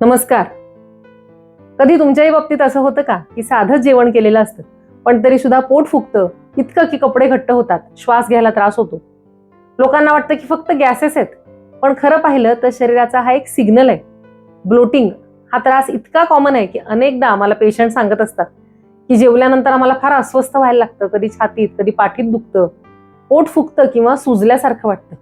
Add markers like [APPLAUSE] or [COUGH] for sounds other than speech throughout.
नमस्कार. कधी तुमच्याही बाबतीत असं होतं का की साधंच जेवण केलेलं असतं पण तरी सुद्धा पोट फुगतं इतकं की कपडे घट्ट होतात श्वास घ्यायला त्रास होतो. लोकांना वाटतं की फक्त गॅसेस आहेत पण खरं पाहिलं तर शरीराचा हा एक सिग्नल आहे. ब्लोटिंग हा त्रास इतका कॉमन आहे की अनेकदा आम्हाला पेशंट सांगत असतात की जेवल्यानंतर आम्हाला फार अस्वस्थ व्हायला लागतं कधी छातीत कधी पाठीत दुखतं पोट फुगतं किंवा सुजल्यासारखं वाटतं.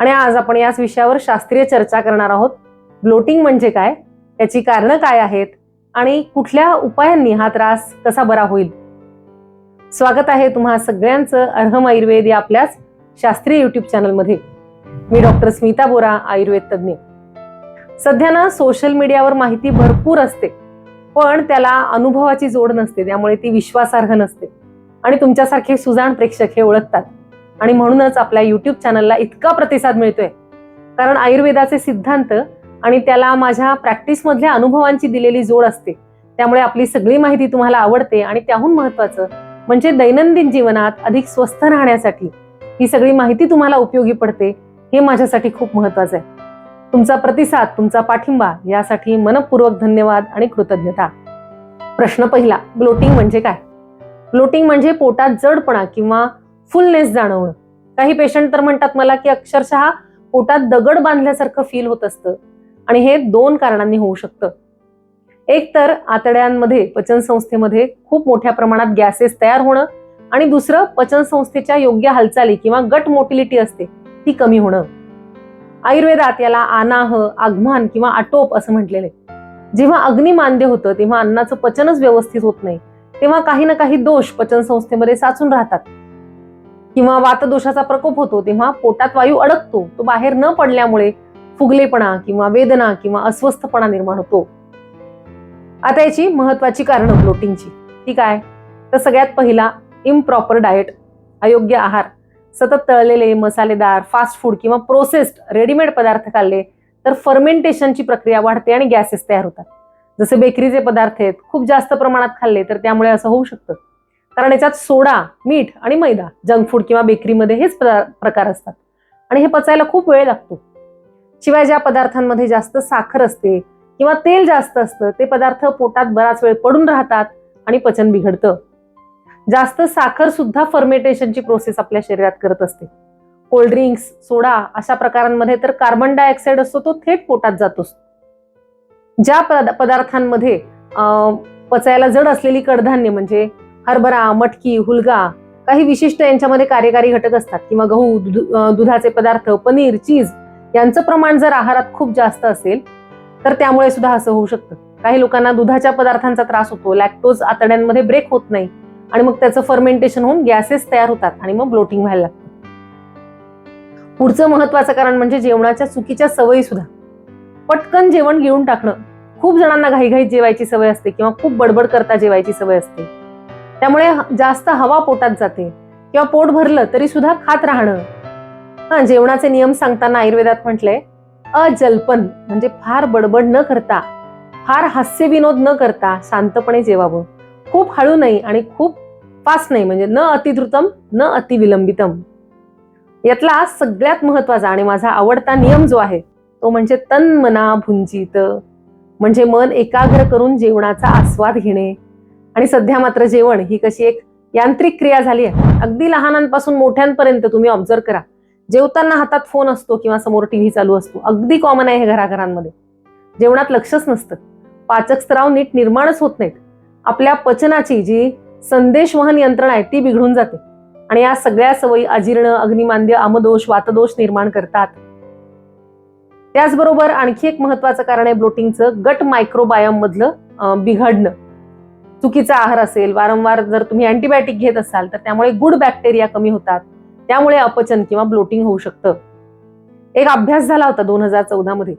आणि आज आपण याच विषयावर शास्त्रीय चर्चा करणार आहोत. ब्लोटिंग म्हणजे काय? त्याची कारणं काय आहेत? आणि कुठल्या उपायांनी हा त्रास कसा बरा होईल? स्वागत आहे तुम्हा सगळ्यांचं अर्हम आयुर्वेद या आपल्याच शास्त्रीय युट्यूब चॅनलमध्ये मी डॉक्टर स्मिता बोरा आयुर्वेद तज्ज्ञ. सध्या ना सोशल मीडियावर माहिती भरपूर असते. पण त्याला अनुभवाची जोड नसते. त्यामुळे ती विश्वासार्ह नसते. आणि तुमच्यासारखे सुजाण प्रेक्षक हे ओळखतात. आणि म्हणूनच आपल्या युट्यूब चॅनलला इतका प्रतिसाद मिळतोय. कारण आयुर्वेदाचे सिद्धांत आणि त्याला माझ्या प्रॅक्टिसमधल्या अनुभवांची दिलेली जोड असते. त्यामुळे आपली सगळी माहिती तुम्हाला आवडते आणि त्याहून महत्वाचं म्हणजे दैनंदिन जीवनात अधिक स्वस्थ राहण्यासाठी ही सगळी माहिती तुम्हाला उपयोगी पडते हे माझ्यासाठी खूप महत्वाचं आहे. तुमचा प्रतिसाद तुमचा पाठिंबा यासाठी मनपूर्वक धन्यवाद आणि कृतज्ञता. प्रश्न पहिला ब्लोटिंग म्हणजे काय? ब्लोटिंग म्हणजे पोटात जडपणा किंवा फुलनेस जाणवणं. काही पेशंट तर म्हणतात मला की अक्षरशः पोटात दगड बांधल्यासारखं फील होत असतं. आणि हे दोन कारणांनी होऊ शकतं. एक तर आतड्यांमध्ये पचनसंस्थेमध्ये खूप मोठ्या प्रमाणात गॅसेस तयार होणं आणि दुसरं पचनसंस्थेच्या योग्य हालचाली किंवा गट मोटिलिटी असते ती कमी होणं. आयुर्वेदात याला आनाह आगमान किंवा आटोप असं म्हटलेलं आहे. जेव्हा अग्नी होतं तेव्हा अन्नाचं पचनच व्यवस्थित होत नाही. तेव्हा काही ना काही दोष पचनसंस्थेमध्ये साचून राहतात. किंवा वातदोषाचा प्रकोप होतो तेव्हा पोटात वायू अडकतो तो बाहेर न पडल्यामुळे फुगलेपणा किंवा वेदना किंवा अस्वस्थपणा निर्माण होतो. आता याची महत्वाची कारणं ब्लोटिंगची ती काय? तर सगळ्यात पहिला इम्प्रॉपर डाएट अयोग्य आहार. सतत तळलेले मसालेदार फास्ट फूड किंवा प्रोसेस्ड रेडीमेड पदार्थ खाल्ले तर फर्मेंटेशनची प्रक्रिया वाढते आणि गॅसेस तयार होतात. जसे बेकरीचे पदार्थ आहेत खूप जास्त प्रमाणात खाल्ले तर त्यामुळे असं होऊ शकतं. कारण याच्यात सोडा मीठ आणि मैदा जंक फूड किंवा बेकरीमध्ये हेच प्रकार असतात. आणि हे पचायला खूप वेळ लागतो. शिवाय ज्या पदार्थांमध्ये जास्त साखर असते किंवा तेल जास्त असतं ते पदार्थ पोटात बराच वेळ पडून राहतात आणि पचन बिघडतं. जास्त साखर सुद्धा फर्मेंटेशनची प्रोसेस आपल्या शरीरात करत असते. कोल्ड्रिंक्स सोडा अशा प्रकारांमध्ये तर कार्बन डायऑक्साईड असतो तो थेट पोटात जातो ज्या पदार्थांमध्ये अं, पचायला जड असलेली कडधान्य म्हणजे हरभरा मटकी हुलगा काही विशिष्ट यांच्यामध्ये कार्यकारी घटक असतात. किंवा गहू दुधाचे पदार्थ पनीर चीज यांचं प्रमाण जर आहारात खूप जास्त असेल तर त्यामुळे सुद्धा असं होऊ शकतं. काही लोकांना दुधाच्या पदार्थांचा त्रास होतो लॅक्टोज आतड्यांमध्ये ब्रेक होत नाही आणि मग त्याचं फर्मेंटेशन होऊन गॅसेस तयार होतात आणि मग ब्लोटिंग व्हायला लागतं. पुढचं महत्वाचं कारण म्हणजे जेवणाच्या चुकीच्या सवयी सुद्धा. पटकन जेवण घेऊन टाकणं. खूप जणांना घाईघाईत जेवायची सवय असते किंवा खूप बडबड करता जेवायची सवय असते. त्यामुळे जास्त हवा पोटात जाते किंवा पोट भरलं तरी सुद्धा खात राहणं. हा जेवणाचे नियम सांगताना आयुर्वेदात म्हटलंय अजल्पन म्हणजे फार बडबड न करता फार हास्य विनोद न करता शांतपणे जेवावं. खूप हळू नाही आणि खूप फास्ट नाही म्हणजे न अतिद्रुतम न अतिविलंबितम. यातला सगळ्यात महत्त्वाचा आणि माझा आवडता नियम जो आहे तो म्हणजे तन मना भुंजित. म्हणजे मन एकाग्र करून जेवणाचा आस्वाद घेणे. आणि सध्या मात्र जेवण ही कशी एक यांत्रिक क्रिया झाली आहे. अगदी लहानांपासून मोठ्यांपर्यंत तुम्ही ऑब्झर्व करा. जेवताना हातात फोन असतो किंवा समोर टीव्ही चालू असतो अगदी कॉमन आहे हे घराघरांमध्ये. जेवणात लक्षच नसतं. पाचक स्त्राव नीट निर्माणच होत नाहीत. आपल्या पचनाची जी संदेशवहन यंत्रणा आहे ती बिघडून जाते. आणि या सगळ्या सवयी अजीर्ण अग्निमांद्य आमदोष वातदोष निर्माण करतात. त्याचबरोबर आणखी एक महत्वाचं कारण आहे ब्लोटिंगचं गट मायक्रोबायम मधलं बिघडणं. चुकीचा आहार असेल वारंवार जर तुम्ही अँटीबायोटिक घेत असाल तर त्यामुळे गुड बॅक्टेरिया कमी होतात. त्यामुळे अपचन किंवा ब्लोटिंग होऊ शकतं. एक अभ्यास झाला होता दोन हजार चौदा मध्ये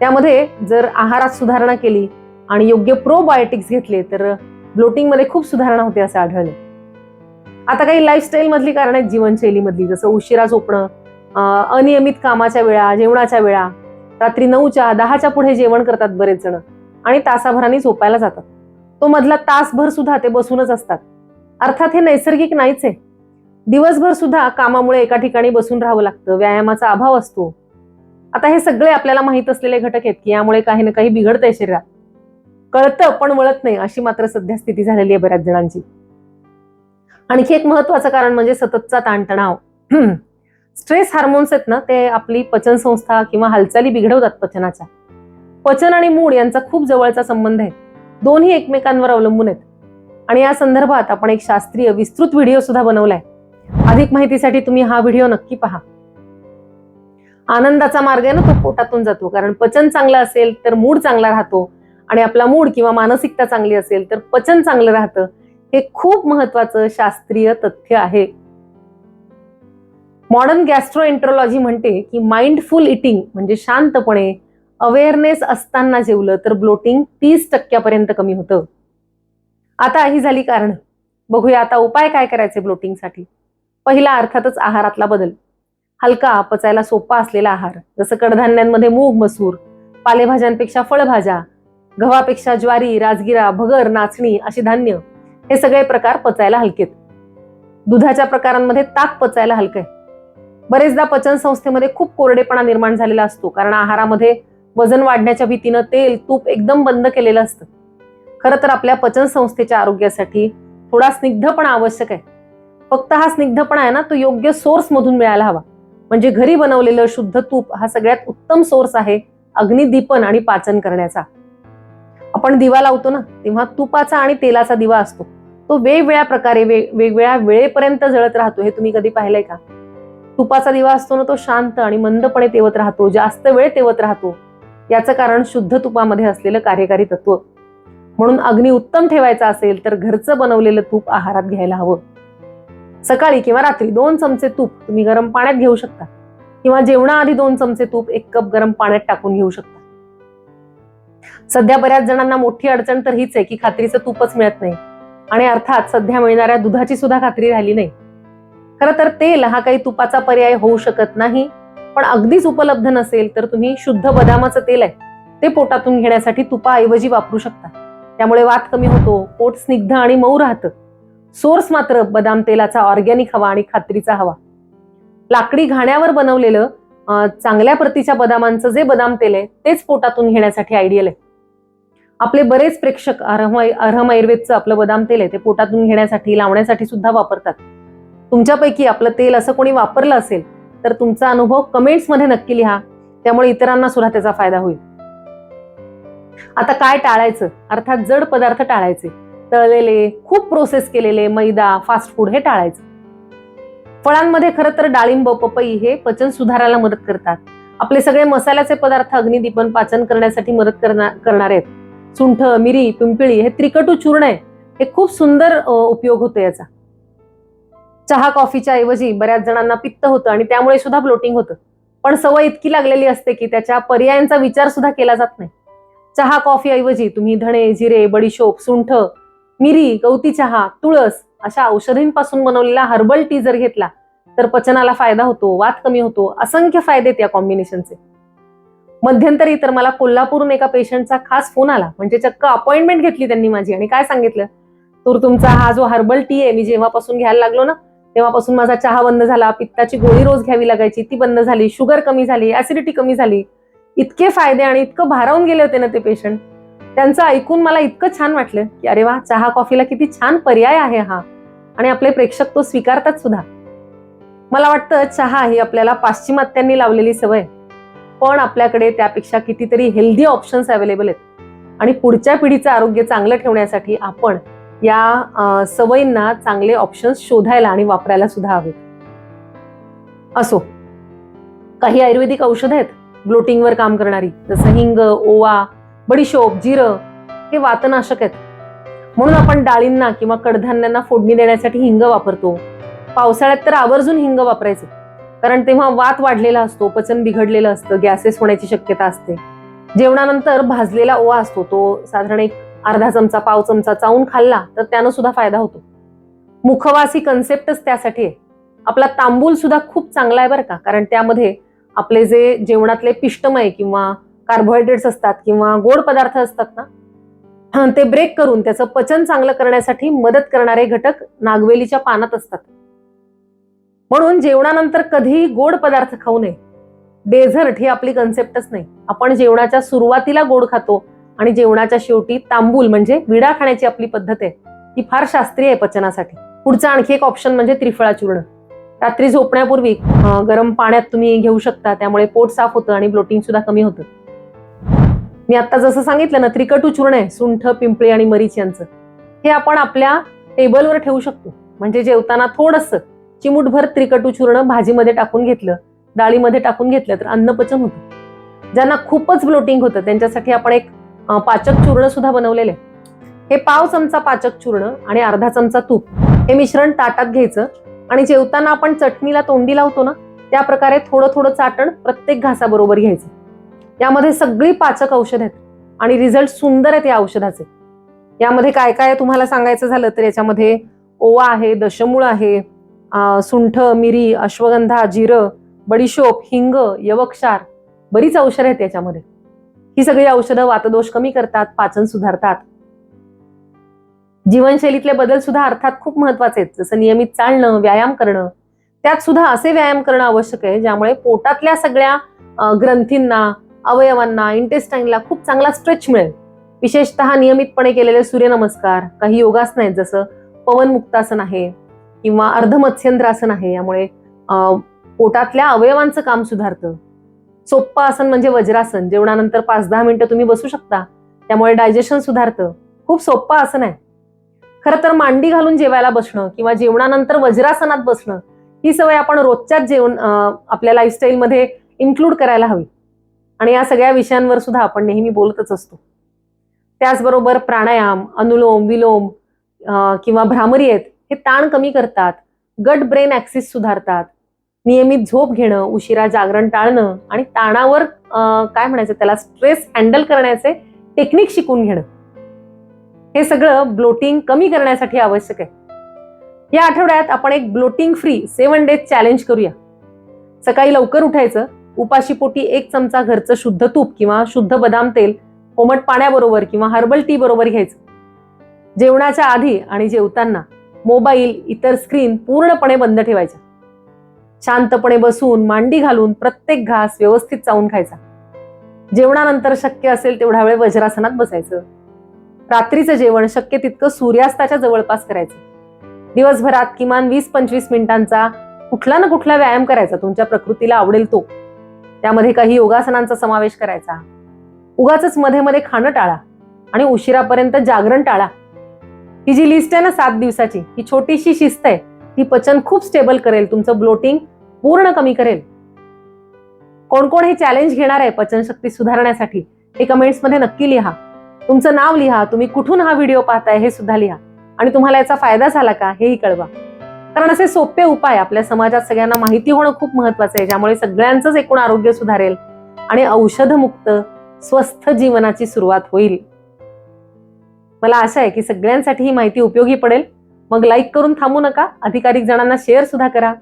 त्यामध्ये जर आहारात सुधारणा केली आणि योग्य प्रोबायोटिक्स घेतले तर ब्लोटिंगमध्ये खूप सुधारणा होते असं आढळले. आता काही लाईफस्टाईल मधली कारण आहेत जीवनशैलीमधली जसं उशिरा झोपणं अनियमित कामाच्या वेळा जेवणाच्या वेळा रात्री नऊच्या दहाच्या पुढे जेवण करतात बरेच जण आणि तासाभराने झोपायला जातात. तो मधला तासभर सुद्धा ते बसूनच असतात. अर्थात हे नैसर्गिक नाहीच आहे. दिवसभर सुद्धा कामामुळे एका ठिकाणी बसून राहावं लागतं व्यायामाचा अभाव असतो. आता हे सगळे आपल्याला माहीत असलेले घटक आहेत की यामुळे काही ना काही बिघडतंय शरीरात. कळतं पण वळत नाही अशी मात्र सध्या स्थिती झालेली आहे बऱ्याच जणांची. आणखी एक महत्वाचं कारण म्हणजे सततचा ताणतणाव. [CLEARS THROAT] स्ट्रेस हार्मोन्स आहेत ना ते आपली पचन संस्था किंवा हालचाली बिघडवतात पचनाच्या. पचन आणि मूड यांचा खूप जवळचा संबंध आहे. दोन्ही एकमेकांवर अवलंबून आहेत. आणि या संदर्भात आपण एक शास्त्रीय विस्तृत व्हिडिओ सुद्धा बनवलाय. अधिक माहितीसाठी तुम्ही हा व्हिडिओ नक्की पहा. आनंदाचा मार्ग आहे ना तो पोटातून जातो. कारण पचन चांगलं असेल तर मूड चांगला राहतो आणि आपला मूड किंवा मानसिकता चांगली असेल तर पचन चांगलं राहतं. हे खूप महत्वाचं शास्त्रीय तथ्य आहे. मॉडर्न गॅस्ट्रोएंट्रोलॉजी म्हणते की माइंडफुल इटिंग म्हणजे शांतपणे अवेअरनेस असताना जेवलं तर ब्लोटिंग तीस टक्क्यापर्यंत कमी होतं. आता ही झाली कारण. बघूया आता उपाय काय करायचे ब्लोटिंगसाठी? पहिला अर्थातच आहारातला बदल. हलका पचायला सोपा असलेला आहार जसं कडधान्यांमध्ये मूग मसूर पालेभाज्यांपेक्षा फळभाज्या गव्हापेक्षा ज्वारी राजगिरा भगर नाचणी अशी धान्य हे सगळे प्रकार पचायला हलकेत. दुधाच्या प्रकारांमध्ये ताक पचायला हलकं आहे. बरेचदा पचन संस्थेमध्ये खूप कोरडेपणा निर्माण झालेला असतो कारण आहारामध्ये वजन वाढण्याच्या भीतीनं तेल तूप एकदम बंद केलेलं असतं. खरं तर आपल्या पचन संस्थेच्या आरोग्यासाठी थोडा स्निग्धपणा आवश्यक आहे. फक्त हा स्निग्धपणा आहे ना तो योग्य सोर्स मधून मिळायला हवा. म्हणजे घरी बनवलेलं शुद्ध तूप हा सगळ्यात उत्तम सोर्स आहे अग्निदीपन आणि पाचन करण्याचा. आपण दिवा लावतो ना तेव्हा तुपाचा आणि तेलाचा दिवा असतो. तो वेगवेगळ्या प्रकारे वेगवेगळ्या वेळेपर्यंत जळत राहतो. हे तुम्ही कधी पाहिलंय का? तुपाचा दिवा असतो ना तो शांत आणि मंदपणे तेवत राहतो जास्त वेळ तेवत राहतो. याचं कारण शुद्ध तुपामध्ये असलेलं कार्यकारी तत्व. म्हणून अग्नी उत्तम ठेवायचा असेल तर घरचं बनवलेलं तूप आहारात घ्यायला हवं. सकाळी किंवा रात्री दोन चमचे तूप तुम्ही गरम पाण्यात घेऊ शकता. किंवा जेवणाआधी दोन चमचे तूप एक कप गरम पाण्यात टाकून घेऊ शकता. सध्या बऱ्याच जणांना मोठी अडचण तर हीच आहे की खात्रीचं तूपच मिळत नाही. आणि अर्थात सध्या मिळणाऱ्या दुधाची सुद्धा खात्री राहिली नाही. खरं तर तेल हा काही तुपाचा पर्याय होऊ शकत नाही. पण अगदीच उपलब्ध नसेल तर तुम्ही शुद्ध बदामाचं तेल आहे ते पोटातून घेण्यासाठी तुपाऐवजी वापरू शकता. त्यामुळे वात कमी होतो पोट स्निग्ध आणि मऊ राहतं. सोर्स मात्र बदाम तेलाचा ऑर्गॅनिक हवा आणि खात्रीचा हवा. लाकडी घाण्यावर बनवलेलं चांगल्या प्रतीच्या बदामांचं जे बदाम तेल आहे तेच पोटातून घेण्यासाठी आयडियल आहे. आपले बरेच प्रेक्षक अरहम अरहम आयुर्वेदचं आपलं बदाम तेल आहे ते पोटातून घेण्यासाठी लावण्यासाठी सुद्धा वापरतात. तुमच्यापैकी आपलं तेल असं कोणी वापरलं असेल तर तुमचा अनुभव कमेंट्समध्ये नक्की लिहा त्यामुळे इतरांना सुद्धा त्याचा फायदा होईल. आता काय टाळायचं? अर्थात जड पदार्थ टाळायचे. तळलेले खूप प्रोसेस केलेले मैदा फास्ट फूड हे टाळायचं. फळांमध्ये खरं तर डाळिंब पपई हे पचन सुधारायला मदत करतात. आपले सगळे मसाल्याचे पदार्थ अग्निदीपन पाचन करण्यासाठी मदत करणार आहेत. सुंठ मिरी पिंपळी हे त्रिकटू चूर्ण आहे. हे खूप सुंदर उपयोग होतो याचा. चहा कॉफीच्या ऐवजी बऱ्याच जणांना पित्त होतं आणि त्यामुळे सुद्धा ब्लोटिंग होतं. पण सवय इतकी लागलेली असते की त्याच्या पर्यायांचा विचार सुद्धा केला जात नाही. चहा कॉफी ऐवजी तुम्ही धणे जिरे बडीशोप सुंठ मिरी गवती चहा तुळस अशा औषधींपासून बनवलेला हर्बल टी जर घेतला तर पचनाला फायदा होतो वात कमी होतो असंख्य फायदे या कॉम्बिनेशनचे मध्यंतरी तर मला कोल्हापूरून एका पेशंटचा खास फोन आला म्हणजे चक्क अपॉइंटमेंट घेतली त्यांनी माझी आणि काय सांगितलं? तर तुमचा हा जो हर्बल टी आहे मी जेव्हापासून घ्यायला लागलो ना तेव्हापासून माझा चहा बंद झाला पित्ताची गोळी रोज घ्यावी लागायची ती बंद झाली शुगर कमी झाली ऍसिडिटी कमी झाली. इतके फायदे आणि इतकं भारावून गेले होते ना ते पेशंट त्यांचं ऐकून मला इतकं छान वाटलं की अरे वा चहा कॉफीला किती छान पर्याय आहे हा. आणि आपले प्रेक्षक तो स्वीकारतात सुद्धा. मला वाटतं चहा ही आपल्याला पाश्चिमात्यांनी लावलेली सवय. पण आपल्याकडे त्यापेक्षा कितीतरी हेल्दी ऑप्शन्स अवेलेबल आहेत. आणि पुढच्या पिढीचं आरोग्य चांगलं ठेवण्यासाठी आपण या सवयींना चांगले ऑप्शन्स शोधायला आणि वापरायला सुद्धा हवेत. असो. काही आयुर्वेदिक औषध आहेत ब्लोटिंगवर काम करणारी. जसं हिंग ओवा बडीशोप जिरं हे वातनाशक आहेत. म्हणून आपण डाळींना किंवा कडधान्यांना फोडणी देण्यासाठी हिंग वापरतो. पावसाळ्यात तर आवर्जून हिंग वापरायचं. कारण तेव्हा वात वाढलेला असतो पचन बिघडलेलं असतं गॅसेस होण्याची शक्यता असते. जेवणानंतर भाजलेला ओवा असतो तो साधारण एक अर्धा चमचा पाव चमचा चावून खाल्ला तर त्यानं सुद्धा फायदा होतो. मुखवास ही कन्सेप्टच त्यासाठी आहे. आपला तांबूल सुद्धा खूप चांगला आहे बरं का कारण त्यामध्ये आपले जे जेवणातले पिष्टमय किंवा कार्बोहायड्रेट्स असतात किंवा गोड पदार्थ असतात ना ते ब्रेक करून त्याचं पचन चांगलं करण्यासाठी मदत करणारे घटक नागवेलीच्या पानात असतात. म्हणून जेवणानंतर कधीही गोड पदार्थ खाऊ नये. डेझर्ट ही आपली कन्सेप्टच नाही. आपण जेवणाच्या सुरुवातीला गोड खातो आणि जेवणाच्या शेवटी तांबूल म्हणजे विडा खाण्याची आपली पद्धत आहे ती फार शास्त्रीय आहे पचनासाठी. पुढचा आणखी एक ऑप्शन म्हणजे त्रिफळा चूर्ण रात्री झोपण्यापूर्वी गरम पाण्यात तुम्ही घेऊ शकता त्यामुळे पोट साफ होतं आणि ब्लोटिंग सुद्धा कमी होतं. मी आता जसं सांगितलं ना त्रिकटू चूर्ण आहे सुंठ पिंपळी आणि मरीच यांचं. हे आपण आपल्या टेबलवर ठेवू शकतो. म्हणजे जेवताना थोडस चिमूटभर त्रिकटू चूर्ण भाजीमध्ये टाकून घेतलं डाळीमध्ये टाकून घेतलं तर अन्नपचन होतं. ज्यांना खूपच ब्लोटिंग होतं त्यांच्यासाठी आपण एक पाचक चूर्ण सुद्धा बनवलेलं आहे. हे पाव चमचा पाचक चूर्ण आणि अर्धा चमचा तूप. हे मिश्रण ताटात घ्यायचं आणि जेवताना आपण चटणीला तोंडी लावतो ना त्या प्रकारे थोडं थोडं चाटण प्रत्येक घासाबरोबर घ्यायचं. यामध्ये सगळी पाचक औषध आहेत. आणि रिझल्ट सुंदर आहेत या औषधाचे. यामध्ये काय काय तुम्हाला सांगायचं झालं तर याच्यामध्ये ओवा आहे दशमूळ आहे सुंठ मिरी अश्वगंधा जिरं बडीशोप हिंग यवक्षार बरीच औषधं आहेत याच्यामध्ये. ही सगळी औषधं वातदोष कमी करतात पाचन सुधारतात. जीवनशैलीतले बदल सुद्धा अर्थात खूप महत्त्वाचे आहेत. जसं नियमित चालणं व्यायाम करणं त्यात सुद्धा असे व्यायाम करणं आवश्यक आहे ज्यामुळे पोटातल्या सगळ्या ग्रंथींना अवयवांना इंटेस्टाईनला खूप चांगला स्ट्रेच मिळेल. विशेषतः नियमितपणे केलेले सूर्यनमस्कार काही योगासन आहेत जसं पवन मुक्तासन आहे किंवा अर्धमत्स्यंद्रासन आहे यामुळे अं, पोटातल्या अवयवांचं काम सुधारतं. सोप्पं आसन म्हणजे वज्रासन जेवणानंतर पाच दहा मिनिटं तुम्ही बसू शकता. त्यामुळे डायजेशन सुधारतं. खूप सोप्पं आसन आहे. खरं तर मांडी घालून जेवायला बसणं किंवा जेवणानंतर वज्रासनात बसणं ही सवय आपण रोजच्याच जेवण आपल्या लाईफस्टाईलमध्ये इन्क्लूड करायला हवी. आणि या सगळ्या विषयांवर सुद्धा आपण नेहमी बोलतच असतो. त्याचबरोबर प्राणायाम अनुलोम विलोम किंवा भ्रामरी आहेत हे ताण कमी करतात गट ब्रेन ऍक्सिस सुधारतात नियमित झोप घेणं उशिरा जागरण टाळणं आणि ताणावर काय म्हणायचं त्याला स्ट्रेस हँडल करण्याचे टेक्निक शिकून घेणं. हे सगळं ब्लोटिंग कमी करण्यासाठी आवश्यक आहे. या आठवड्यात आपण एक bloating free seven days challenge करूया. सकाळी लवकर उठायचं उपाशीपोटी एक चमचा घरचं शुद्ध तूप किंवा शुद्ध बदाम तेल कोमट पाण्याबरोबर किंवा हर्बल टी बरोबर घ्यायचं. जेवणाच्या आधी आणि जेवताना मोबाईल इतर स्क्रीन पूर्णपणे बंद ठेवायच्या. शांतपणे बसून मांडी घालून प्रत्येक घास व्यवस्थित चावून खायचा. जेवणानंतर शक्य असेल तेवढा वेळ वज्रासनात बसायचं. रात्रीचं जेवण शक्य तितकं सूर्यास्ताच्या जवळपास करायचं. दिवसभरात किमान वीस पंचवीस मिनिटांचा कुठला ना कुठला व्यायाम करायचा तुमच्या प्रकृतीला आवडेल तो. त्यामध्ये काही योगासनांचा समावेश करायचा. उगाच मध्ये मध्ये खाणं टाळा आणि उशिरापर्यंत जागरण टाळा. ही जी लिस्ट आहे ना सात दिवसाची ही छोटीशी शिस्त आहे. ती पचन खूप स्टेबल करेल तुमचं ब्लोटिंग पूर्ण कमी करेल. कोण कोण हे चॅलेंज घेणार आहे पचनशक्ती सुधारण्यासाठी? हे कमेंट्समध्ये नक्की लिहा. तुमचं नाव लिहा तुम्ही कुठून हा व्हिडिओ पाहताय हे सुद्धा लिहा. आणि तुम्हाला याचा फायदा झाला का हेही कळवा. कारण असे सोपे उपाय आपल्या समाजात सगळ्यांना माहिती होणं खूप महत्वाचं आहे ज्यामुळे सगळ्यांचंच एकूण आरोग्य सुधारेल आणि औषधमुक्त स्वस्थ जीवनाची सुरुवात होईल. मला आशा आहे की सगळ्यांसाठी ही माहिती उपयोगी पडेल. मग लाईक करून थांबू नका अधिकाधिक जणांना शेअर सुद्धा करा.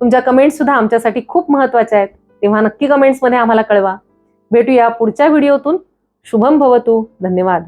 तुमच्या कमेंट्स सुद्धा आमच्यासाठी खूप महत्त्वाच्या आहेत. तेव्हा नक्की कमेंट्समध्ये आम्हाला कळवा. भेटूया पुढच्या व्हिडिओतून शुभम भवतू. धन्यवाद.